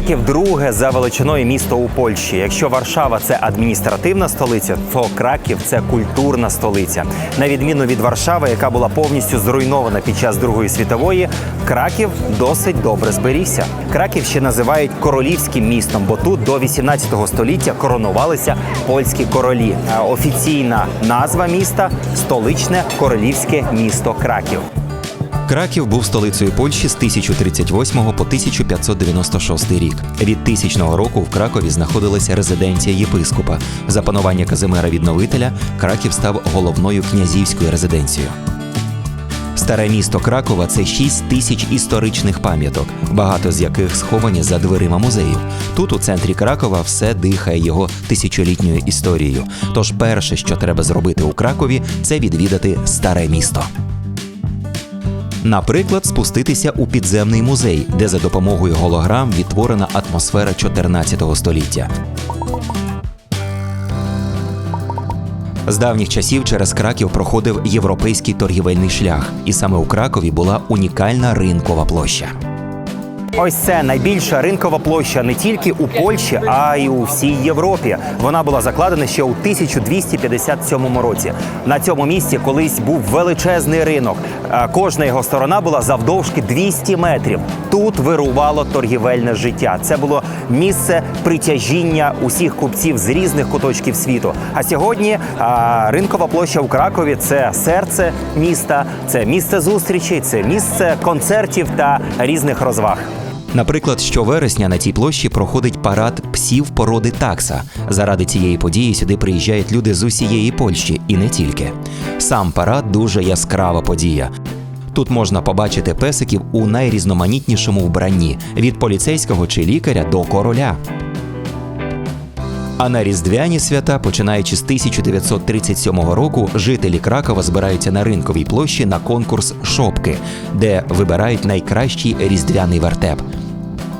Краків друге за величиною місто у Польщі. Якщо Варшава це адміністративна столиця, то Краків це культурна столиця. На відміну від Варшави, яка була повністю зруйнована під час Другої світової, Краків досить добре зберігся. Краків ще називають королівським містом, бо тут до 18 століття коронувалися польські королі. Офіційна назва міста столичне королівське місто Краків. Краків був столицею Польщі з 1038 по 1596 рік. Від тисячного року в Кракові знаходилася резиденція єпископа. За панування Казимира Відновителя Краків став головною князівською резиденцією. Старе місто Кракова це 6 тисяч історичних пам'яток, багато з яких сховані за дверима музеїв. Тут, у центрі Кракова, все дихає його тисячолітньою історією. Тож перше, що треба зробити у Кракові, це відвідати старе місто. Наприклад, спуститися у підземний музей, де за допомогою голограм відтворена атмосфера 14 століття. З давніх часів через Краків проходив європейський торгівельний шлях, і саме у Кракові була унікальна ринкова площа. Ось це найбільша ринкова площа не тільки у Польщі, а й у всій Європі. Вона була закладена ще у 1257 році. На цьому місці колись був величезний ринок. Кожна його сторона була завдовжки 200 метрів. Тут вирувало торгівельне життя. Це було місце притяжіння усіх купців з різних куточків світу. А сьогодні ринкова площа у Кракові це серце міста, це місце зустрічей, це місце концертів та різних розваг. Наприклад, щовересня на цій площі проходить парад псів породи такса. Заради цієї події сюди приїжджають люди з усієї Польщі і не тільки. Сам парад дуже яскрава подія. Тут можна побачити песиків у найрізноманітнішому вбранні від поліцейського чи лікаря до короля. А на різдвяні свята, починаючи з 1937 року, жителі Кракова збираються на ринковій площі на конкурс шопки, де вибирають найкращий різдвяний вертеп.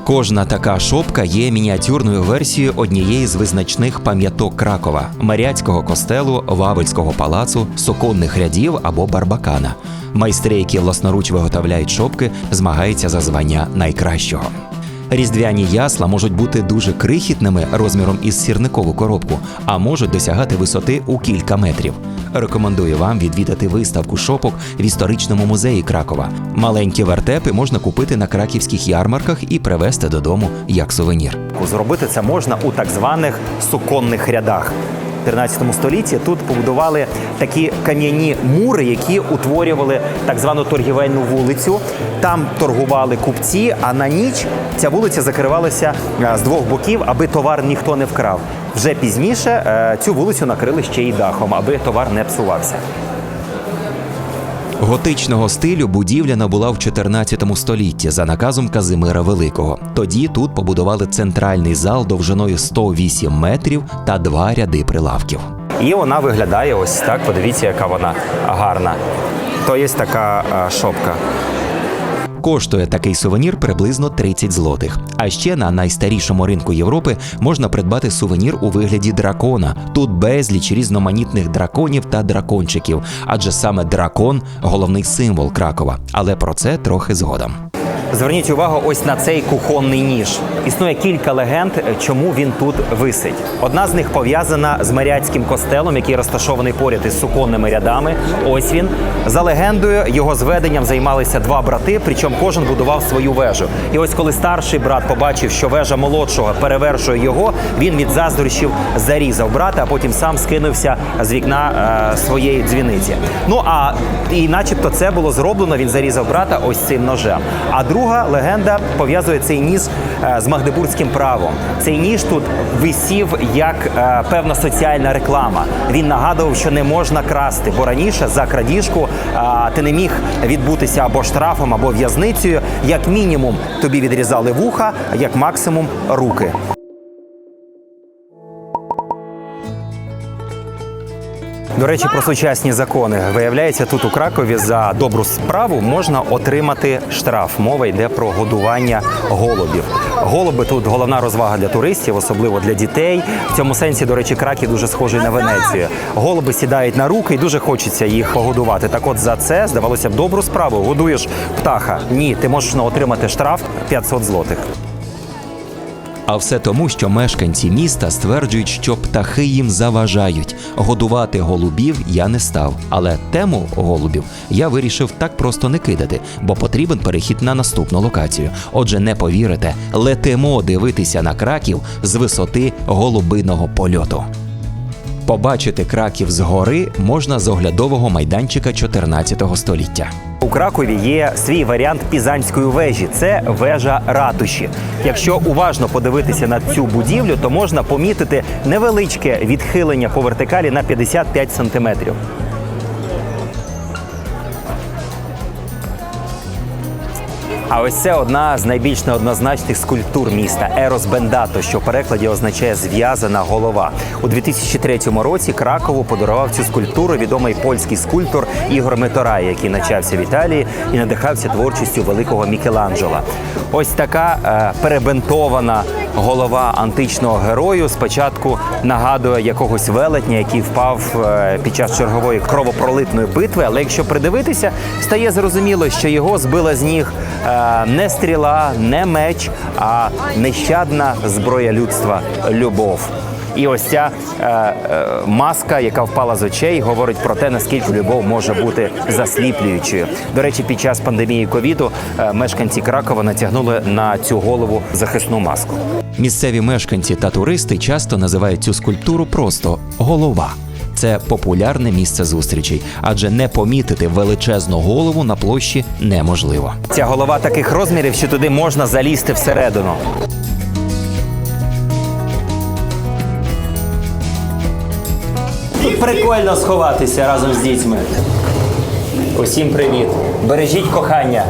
Кожна така шопка є мініатюрною версією однієї з визначних пам'яток Кракова Маряцького костелу, Вавельського палацу, соконних рядів або барбакана. Майстри, які власноруч виготовляють шопки, змагаються за звання найкращого. Різдвяні ясла можуть бути дуже крихітними розміром із сірникову коробку, а можуть досягати висоти у кілька метрів. Рекомендую вам відвідати виставку шопок в історичному музеї Кракова. Маленькі вертепи можна купити на краківських ярмарках і привезти додому як сувенір. Зробити це можна у так званих суконних рядах. В 13 столітті тут побудували такі кам'яні мури, які утворювали так звану торгівельну вулицю. Там торгували купці, а на ніч ця вулиця закривалася е, з двох боків, аби товар ніхто не вкрав. Вже пізніше е, цю вулицю накрили ще й дахом, аби товар не псувався. Готичного стилю будівля набула в 14 столітті за наказом Казимира Великого. Тоді тут побудували центральний зал довжиною 108 метрів та два ряди прилавків. І вона виглядає ось так. Подивіться, яка вона гарна. То є така е, шопка. Коштує такий сувенір приблизно 30 злотих. А ще на найстарішому ринку Європи можна придбати сувенір у вигляді дракона. Тут безліч різноманітних драконів та дракончиків, адже саме дракон головний символ Кракова. Але про це трохи згодом. Зверніть увагу ось на цей кухонний ніж. Існує кілька легенд, чому він тут висить. Одна з них пов'язана з Маріатським костелом, який розташований поряд із суконними рядами. Ось він. За легендою, його зведенням займалися два брати, причому кожен будував свою вежу. І ось коли старший брат побачив, що вежа молодшого перевершує його, він від заздрощів зарізав брата, а потім сам скинувся з вікна е, своєї дзвіниці. Ну а і начебто це було зроблено. Він зарізав брата ось цим ножем. А друга легенда пов'язує цей ніж е, з магдебурзьким правом. Цей ніж тут висів як е, певна соціальна реклама. Він нагадував, що не можна красти, бо раніше за крадіжку е, ти не міг відбутися або штрафом, або в'язницею. Як мінімум тобі відрізали вуха, як максимум руки. До речі, про сучасні закони виявляється, тут у Кракові за добру справу можна отримати штраф. Мова йде про годування голубів. Голуби тут головна розвага для туристів, особливо для дітей. В цьому сенсі, до речі, Краків дуже схожий на Венецію. Голуби сідають на руки і дуже хочеться їх погодувати. Так, от за це здавалося б добру справу. Годуєш птаха. Ні, ти можеш отримати штраф 500 злотих. А все тому, що мешканці міста стверджують, що птахи їм заважають. Годувати голубів я не став, але тему голубів я вирішив так просто не кидати, бо потрібен перехід на наступну локацію. Отже, не повірите, летимо дивитися на краків з висоти голубиного польоту. Побачити краків згори можна з оглядового майданчика 14 століття. У Кракові є свій варіант пізанської вежі. Це вежа ратуші. Якщо уважно подивитися на цю будівлю, то можна помітити невеличке відхилення по вертикалі на 55 сантиметрів. А ось це одна з найбільш неоднозначних скульптур міста Ерос Бендато, що в перекладі означає зв'язана голова. У 2003 році Кракову подарував цю скульптуру відомий польський скульптор Ігор Меторай, який начався в Італії і надихався творчістю великого Мікеланджела. Ось така е, перебентована голова античного герою спочатку нагадує якогось велетня, який впав е, під час чергової кровопролитної битви. Але якщо придивитися, стає зрозуміло, що його збила з ніг е, не стріла, не меч, а нещадна зброя людства любов. І ось ця е, е, маска, яка впала з очей, говорить про те, наскільки любов може бути засліплюючою. До речі, під час пандемії ковіду е, мешканці Кракова натягнули на цю голову захисну маску. Місцеві мешканці та туристи часто називають цю скульптуру просто голова. Це популярне місце зустрічей, адже не помітити величезну голову на площі неможливо. Ця голова таких розмірів, що туди можна залізти всередину. Прикольно сховатися разом з дітьми. Усім привіт. Бережіть кохання.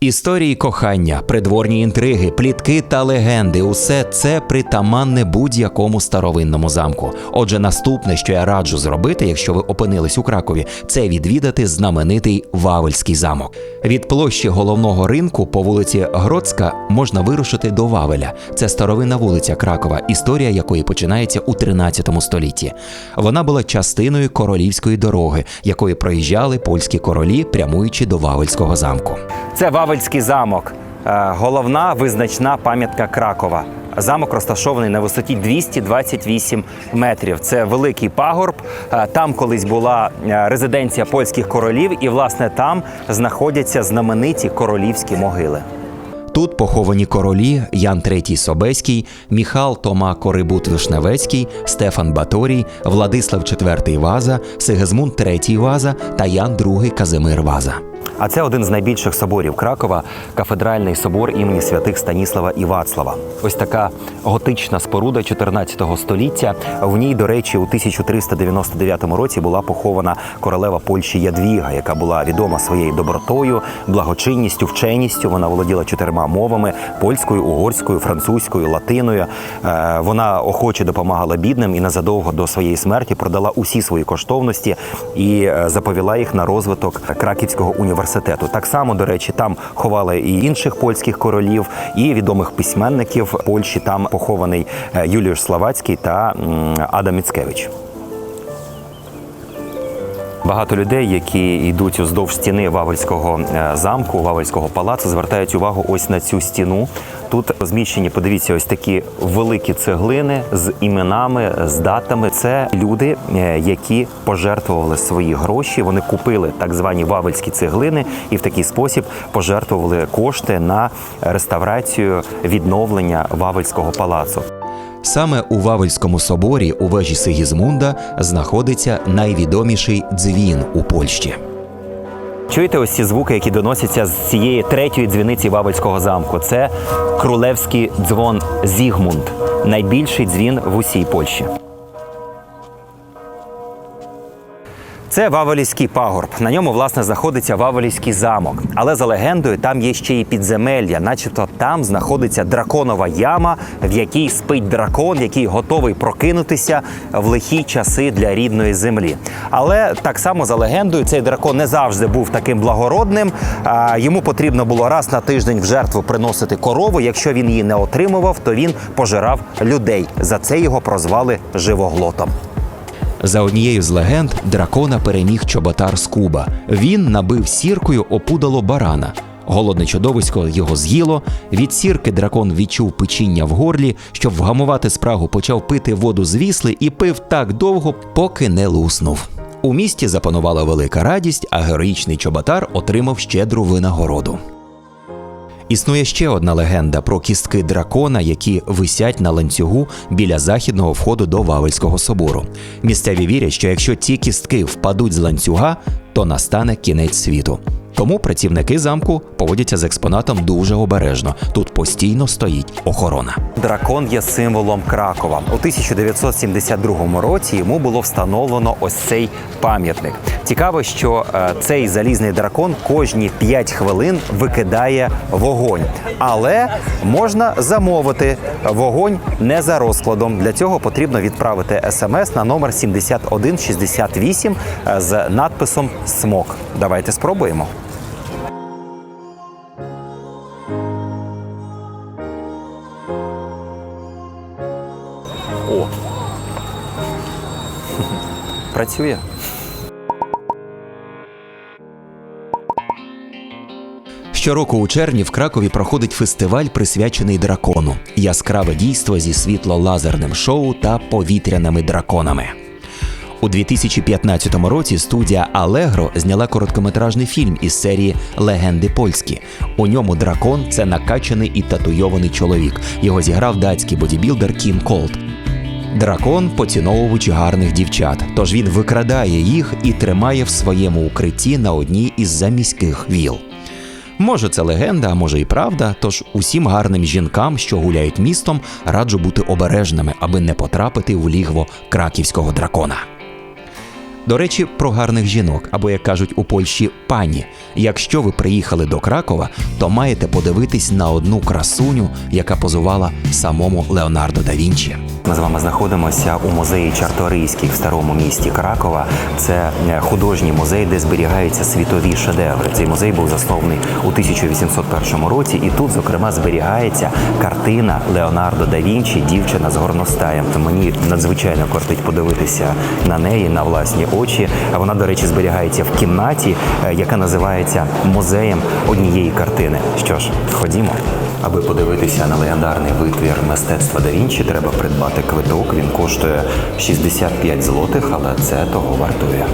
Історії кохання, придворні інтриги, плітки та легенди усе це притаманне будь-якому старовинному замку. Отже, наступне, що я раджу зробити, якщо ви опинились у Кракові, це відвідати знаменитий Вавельський замок. Від площі головного ринку по вулиці Гродська можна вирушити до Вавеля. Це старовинна вулиця Кракова, історія якої починається у 13 столітті. Вона була частиною королівської дороги, якою проїжджали польські королі, прямуючи до Вавельського замку. Це Вавельський замок, е, головна визначна пам'ятка Кракова. Замок розташований на висоті 228 метрів. Це великий пагорб. Е, Там колись була е, резиденція польських королів, і власне там знаходяться знамениті королівські могили. Тут поховані королі Ян III Собеський, Міхал Тома Корибут Вишневецький, Стефан Баторій, Владислав IV Ваза, Сигизмунд III Ваза та Ян II Казимир Ваза. А це один з найбільших соборів Кракова кафедральний собор імені святих Станіслава і Вацлава. Ось така готична споруда 14 століття. В ній, до речі, у 1399 році була похована королева Польщі Ядвіга, яка була відома своєю добротою, благочинністю, вченістю. Вона володіла чотирма мовами: польською, угорською, французькою, латиною. Е, Вона охоче допомагала бідним і незадовго до своєї смерті продала усі свої коштовності і е, заповіла їх на розвиток Краківського університету. Так само, до речі, там ховали і інших польських королів, і відомих письменників Польщі. Там похований е, Юліуш Славацький та Адам Міцкевич. Багато людей, які йдуть уздовж стіни Вавельського е, замку, Вавельського палацу, звертають увагу ось на цю стіну. Тут розміщені, подивіться, ось такі великі цеглини з іменами, з датами. Це люди, е, які пожертвували свої гроші. Вони купили так звані вавельські цеглини і в такий спосіб пожертвували кошти на реставрацію відновлення Вавельського палацу. Саме у Вавельському соборі у вежі Сигізмунда знаходиться найвідоміший дзвін у Польщі. Чуєте ось ці звуки, які доносяться з цієї третьої дзвіниці Вавельського замку? Це крулевський дзвон Зігмунд, найбільший дзвін в усій Польщі. Це Вавелівський пагорб. На ньому, власне, знаходиться Вавелівський замок. Але за легендою, там є ще й підземелля, начебто там знаходиться драконова яма, в якій спить дракон, який готовий прокинутися в лихі часи для рідної землі. Але так само за легендою, цей дракон не завжди був таким благородним. Йому потрібно було раз на тиждень в жертву приносити корову. Якщо він її не отримував, то він пожирав людей. За це його прозвали живоглотом. За однією з легенд, дракона переміг чоботар Скуба. Він набив сіркою опудало барана. Голодне чудовисько його з'їло. Від сірки дракон відчув печіння в горлі, щоб вгамувати спрагу, почав пити воду з вісли і пив так довго, поки не луснув. У місті запанувала велика радість, а героїчний чоботар отримав щедру винагороду. Існує ще одна легенда про кістки дракона, які висять на ланцюгу біля західного входу до Вавельського собору. Місцеві вірять, що якщо ці кістки впадуть з ланцюга, то настане кінець світу. Тому працівники замку поводяться з експонатом дуже обережно. Тут постійно стоїть охорона. Дракон є символом Кракова. У 1972 році йому було встановлено ось цей пам'ятник. Цікаво, що е, цей залізний дракон кожні 5 хвилин викидає вогонь, але можна замовити вогонь не за розкладом. Для цього потрібно відправити смс на номер 7168 е, з надписом Смок. Давайте спробуємо. Працює. Щороку у червні в Кракові проходить фестиваль, присвячений дракону. Яскраве дійство зі світло-лазерним шоу та повітряними драконами. У 2015 році студія Алегро зняла короткометражний фільм із серії Легенди польські. У ньому дракон це накачаний і татуйований чоловік. Його зіграв датський бодібілдер Кім Колт. Дракон поціновувач гарних дівчат, тож він викрадає їх і тримає в своєму укритті на одній із заміських віл. Може, це легенда, а може і правда. Тож усім гарним жінкам, що гуляють містом, раджу бути обережними, аби не потрапити в лігво краківського дракона. До речі, про гарних жінок, або як кажуть у Польщі, пані. Якщо ви приїхали до Кракова, то маєте подивитись на одну красуню, яка позувала самому Леонардо да Вінчі. Ми з вами знаходимося у музеї Чарторийський в старому місті Кракова. Це е, художній музей, де зберігаються світові шедеври. Цей музей був заснований у 1801 році, і тут, зокрема, зберігається картина Леонардо да Вінчі Дівчина з горностаєм. То мені надзвичайно кортить подивитися на неї на власні очі. А вона, до речі, зберігається в кімнаті, е, яка називається музеєм однієї картини. Що ж, ходімо. Аби подивитися на легендарний витвір мистецтва да Вінчі, треба придбати квиток. Він коштує 65 злотих, але це того вартує.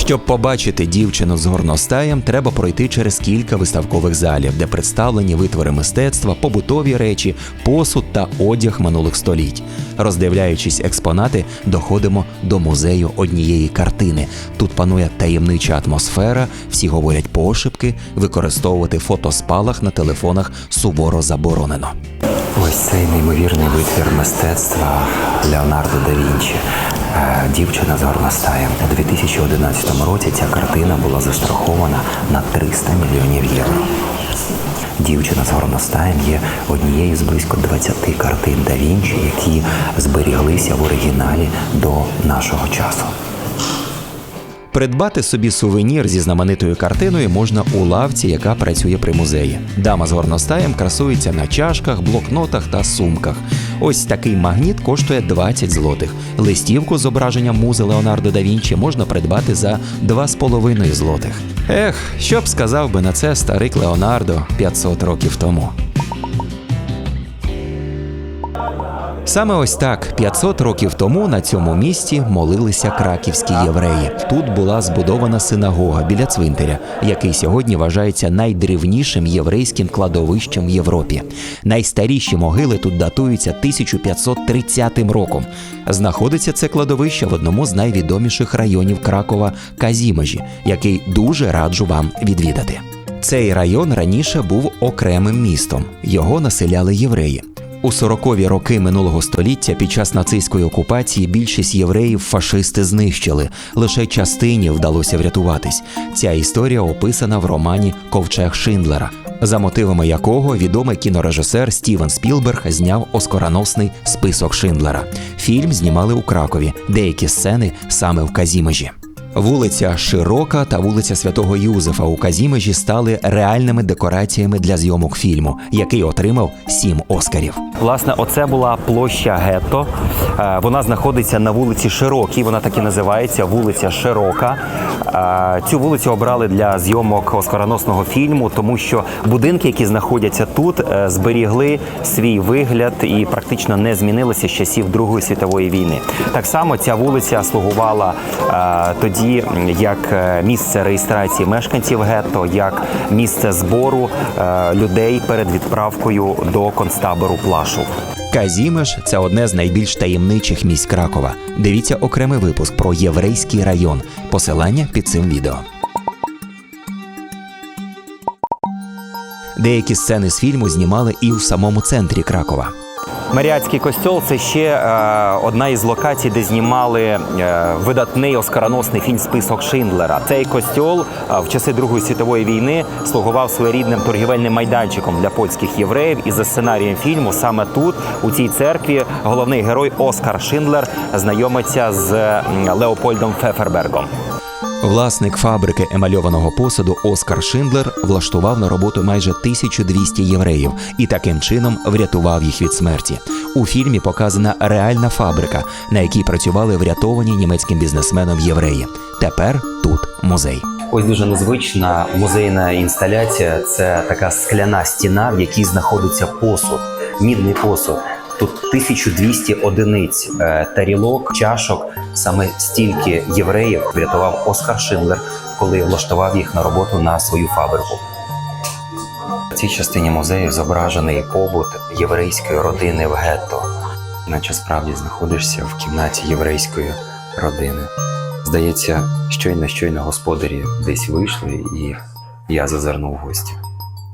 Щоб побачити дівчину з горностаєм, треба пройти через кілька виставкових залів, де представлені витвори мистецтва, побутові речі, посуд та одяг минулих століть. Роздивляючись експонати, доходимо до музею однієї картини. Тут панує таємнича атмосфера, всі говорять пошепки, використовувати фотоспалах на телефонах суворо заборонено. Ось цей неймовірний витвір мистецтва Леонардо да Вінчі. Е, Дівчина з горностаєм. У 2011 році ця картина була застрахована на 300 мільйонів євро. Дівчина з горностаєм є однією з близько 20 картин да Вінчі, які зберіглися в оригіналі до нашого часу. Придбати собі сувенір зі знаменитою картиною можна у лавці, яка працює при музеї. Дама з горностаєм красується на чашках, блокнотах та сумках. Ось такий магніт коштує 20 злотих. Листівку з зображенням музи Леонардо да Вінчі можна придбати за 2,5 злотих. Ех, що б сказав би на це старик Леонардо 500 років тому. Саме ось так 500 років тому на цьому місці молилися краківські євреї. Тут була збудована синагога біля цвинтаря, який сьогодні вважається найдрівнішим єврейським кладовищем в Європі. Найстаріші могили тут датуються 1530 роком. Знаходиться це кладовище в одному з найвідоміших районів Кракова Казімежі, який дуже раджу вам відвідати. Цей район раніше був окремим містом. Його населяли євреї. У 40-ві роки минулого століття під час нацистської окупації більшість євреїв фашисти знищили. Лише частині вдалося врятуватись. Ця історія описана в романі Ковчег Шиндлера, за мотивами якого відомий кінорежисер Стівен Спілберг зняв оскароносний список Шиндлера. Фільм знімали у Кракові, деякі сцени саме в Казімежі. Вулиця Широка та вулиця Святого Юзефа у Казімежі стали реальними декораціями для зйомок фільму, який отримав сім оскарів. Власне, оце була площа Гетто. Е, Вона знаходиться на вулиці Широкій. Вона так і називається вулиця Широка. Е, Цю вулицю обрали для зйомок оскароносного фільму, тому що будинки, які знаходяться тут, е, зберігли свій вигляд і практично не змінилися з часів Другої світової війни. Так само ця вулиця слугувала е, тоді як е, місце реєстрації мешканців гетто, як місце збору е, людей перед відправкою до концтабору Плашов. Казімеш це одне з найбільш таємничих місць Кракова. Дивіться окремий випуск про єврейський район. Посилання під цим відео. Деякі сцени з фільму знімали і в самому центрі Кракова. Маріатський костьол це ще е, одна із локацій, де знімали е, видатний оскароносний фільм Список Шиндлера. Цей костьол е, в часи Другої світової війни слугував своєрідним торгівельним майданчиком для польських євреїв. І за сценарієм фільму саме тут, у цій церкві, головний герой Оскар Шиндлер знайомиться з Леопольдом Фефербергом. Власник фабрики емальованого посуду Оскар Шиндлер влаштував на роботу майже 1200 євреїв і таким чином врятував їх від смерті. У фільмі показана реальна фабрика, на якій працювали врятовані німецьким бізнесменом євреї. Тепер тут музей. Ось дуже незвична музейна інсталяція. Це така скляна стіна, в якій знаходиться посуд, мідний посуд. Тут 1200 одиниць е, тарілок, чашок. Саме стільки євреїв врятував Оскар Шиндлер, коли влаштував їх на роботу на свою фабрику. В цій частині музею зображений побут єврейської родини в гетто, наче справді знаходишся в кімнаті єврейської родини. Здається, щойно щойно господарі десь вийшли, і я зазирнув в гості.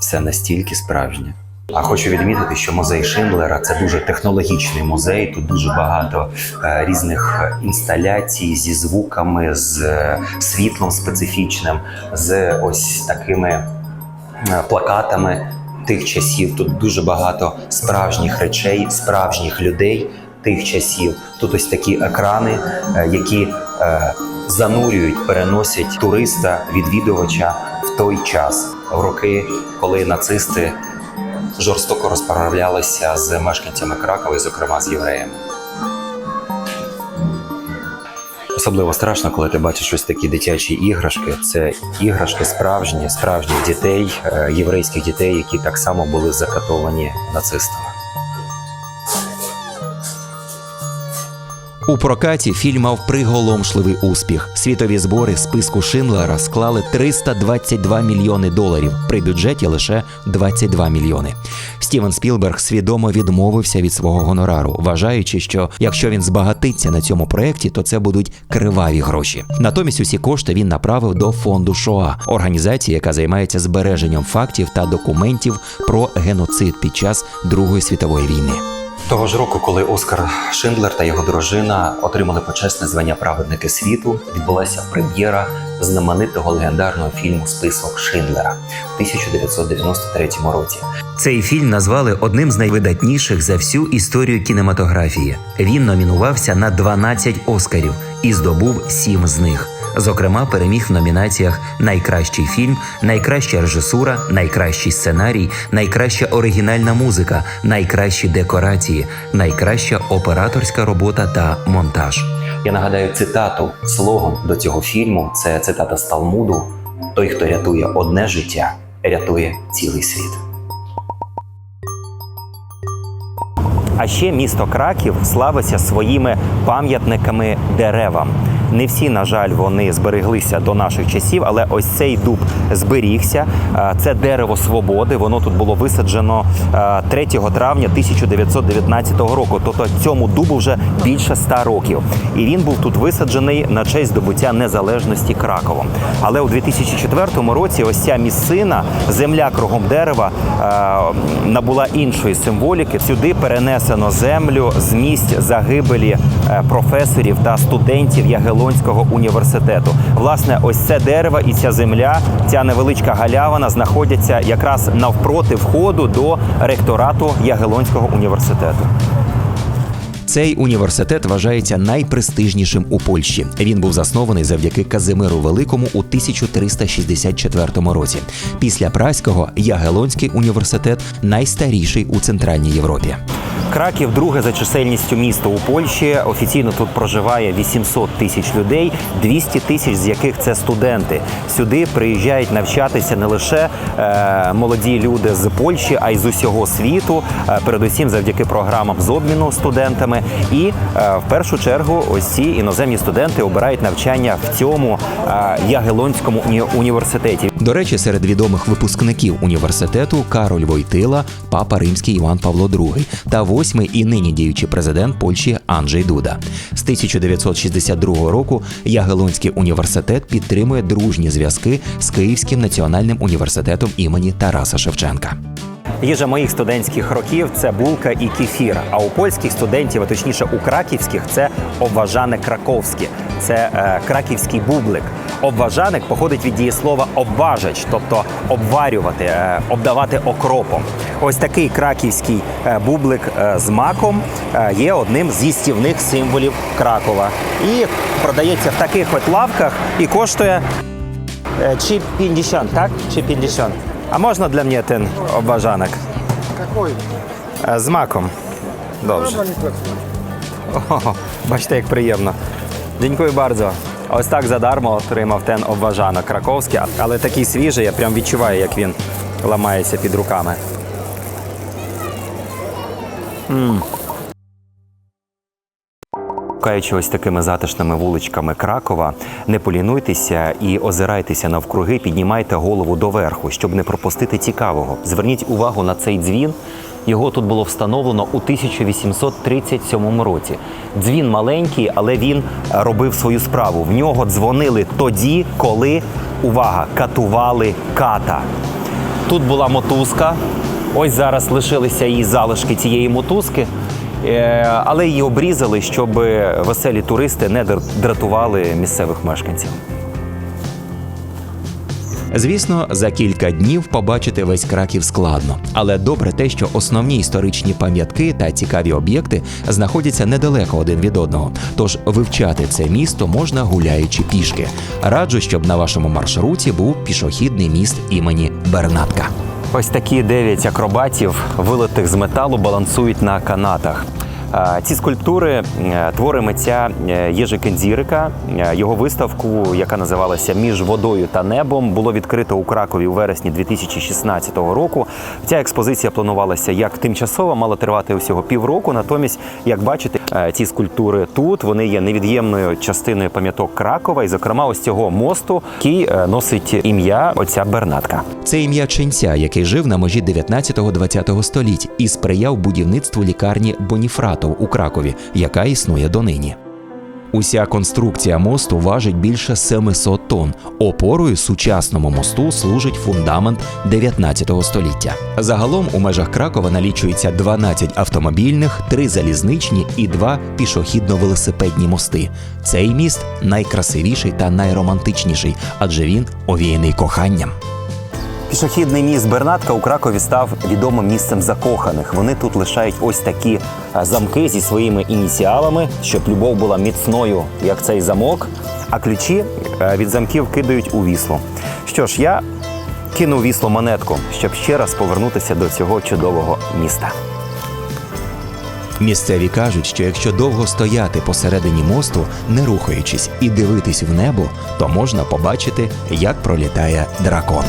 Все настільки справжнє. А хочу відмітити, що музей Шиндлера це дуже технологічний музей. Тут дуже багато е, різних інсталяцій зі звуками, з е, світлом специфічним, з ось такими е, плакатами тих часів. Тут дуже багато справжніх речей, справжніх людей тих часів. Тут ось такі екрани, які занурюють, переносять туриста, відвідувача в той час, в роки, коли нацисти жорстоко розправлялися з мешканцями Кракова, і, зокрема з євреями. Особливо страшно, коли ти бачиш ось такі дитячі іграшки. Це іграшки справжні, справжніх дітей, е, єврейських дітей, які так само були закатовані нацистами. У прокаті фільм мав приголомшливий успіх. Світові збори списку Шиндлера склали 322 мільйони доларів при бюджеті лише 22 мільйони. Стівен Спілберг свідомо відмовився від свого гонорару, вважаючи, що якщо він збагатиться на цьому проєкті, то це будуть криваві гроші. Натомість усі кошти він направив до фонду Шоа, організації, яка займається збереженням фактів та документів про геноцид під час Другої світової війни. Того ж року, коли Оскар Шиндлер та його дружина отримали почесне звання праведники світу, відбулася прем'єра знаменитого легендарного фільму Список Шиндлера в 1993 році. Цей фільм назвали одним з найвидатніших за всю історію кінематографії. Він номінувався на 12 оскарів і здобув 7 з них. Зокрема, переміг в номінаціях Найкращий фільм, найкраща режисура, найкращий сценарій, найкраща оригінальна музика, найкращі декорації, найкраща операторська робота та монтаж. Я нагадаю цитату, слоган до цього фільму це цитата з Талмуду: Той, хто рятує одне життя, рятує цілий світ. Ще місто Краків славиться своїми пам'ятниками деревам. Не всі, на жаль, вони збереглися до наших часів, але ось цей дуб зберігся. Це дерево свободи. Воно тут було висаджено е, 3 травня 1919 року. Тобто цьому дубу вже більше ста років. І він був тут висаджений на честь здобуття незалежності Краковом. Але у 2004 році ось ця місцина, земля кругом дерева, набула іншої символіки. Сюди перенесено землю з місць загибелі е, професорів та студентів Ягелонського університету. Власне, ось це дерево і ця земля, ця невеличка галявина знаходяться якраз навпроти входу до ректорату Ягелонського університету. Цей університет вважається найпрестижнішим у Польщі. Він був заснований завдяки Казимиру Великому у 1364 році. Після Праського Ягелонський університет найстаріший у Центральній Європі. Краків друге за чисельністю місто у Польщі. Офіційно тут проживає 800 тисяч людей, 200 тисяч з яких це студенти. Сюди приїжджають навчатися не лише е, молоді люди з Польщі, а й з усього світу. е, передусім завдяки програмам з обміну студентами. І е, в першу чергу ось ці іноземні студенти обирають навчання в цьому е, Ягелонському уні- університеті. До речі, серед відомих випускників університету Кароль Войтила, папа римський Іван Павло II та восьмий і нині діючий президент Польщі Анджей Дуда. З 1962 року Ягелонський університет підтримує дружні зв'язки з Київським національним університетом імені Тараса Шевченка. Їжа моїх студентських років це булка і кефір. А у польських студентів, а точніше у краківських, це обважане краковське, це е, краківський бублик. Обважаник походить від дієслова обважач, тобто обварювати, е, обдавати окропом. Ось такий краківський е, бублик е, з маком е, є одним з їстівних символів Кракова. І продається в таких от лавках і коштує чи 50, так? Чи 50? А можна для мене ten обважанок? Какой? Е, З маком. Добре. О, бачите, як приємно. Дякую bardzo. Ось так задармо отримав тен обважанок краковський, але такий свіжий, я прям відчуваю, як він ламається під руками. Шукаючи ось такими затишними вуличками Кракова, не полінуйтеся і озирайтеся навкруги, піднімайте голову доверху, щоб не пропустити цікавого. Зверніть увагу на цей дзвін. Його тут було встановлено у 1837 році. Дзвін маленький, але він робив свою справу. В нього дзвонили тоді, коли увага, катували ката. Тут була мотузка. Ось зараз лишилися її залишки цієї мотузки. Е, Але її обрізали, щоб веселі туристи не дратували місцевих мешканців. Звісно, за кілька днів побачити весь краків складно, але добре те, що основні історичні пам'ятки та цікаві об'єкти знаходяться недалеко один від одного. Тож вивчати це місто можна гуляючи пішки. Раджу, щоб на вашому маршруті був пішохідний міст імені Бернатка. Ось такі дев'ять акробатів, вилитих з металу, балансують на канатах. Ці скульптури твори митця е, Єжи Кензірика. Е, Його виставку, яка називалася Між водою та небом, було відкрито у Кракові у вересні 2016 року. Ця експозиція планувалася як тимчасова, мала тривати усього півроку. Натомість, як бачите, е, ці скульптури тут вони є невід'ємною частиною пам'яток Кракова, і, зокрема, ось цього мосту, який носить ім'я отця Бернатка. Це ім'я ченця, який жив на межі 19-20 століть і сприяв будівництву лікарні Боніфратов у Кракові, яка існує донині. Уся конструкція мосту важить більше 700 тонн. Опорою сучасному мосту служить фундамент 19 століття. Загалом у межах Кракова налічується 12 автомобільних, 3 залізничні і 2 пішохідно-велосипедні мости. Цей міст найкрасивіший та найромантичніший, адже він овіяний коханням. Пішохідний міст Бернатка у Кракові став відомим місцем закоханих. Вони тут лишають ось такі е, замки зі своїми ініціалами, щоб любов була міцною, як цей замок. А ключі е, від замків кидають у вісло. Що ж, я кину вісло монетку, щоб ще раз повернутися до цього чудового міста. Місцеві кажуть, що якщо довго стояти посередині мосту, не рухаючись і дивитись в небо, то можна побачити, як пролітає дракон.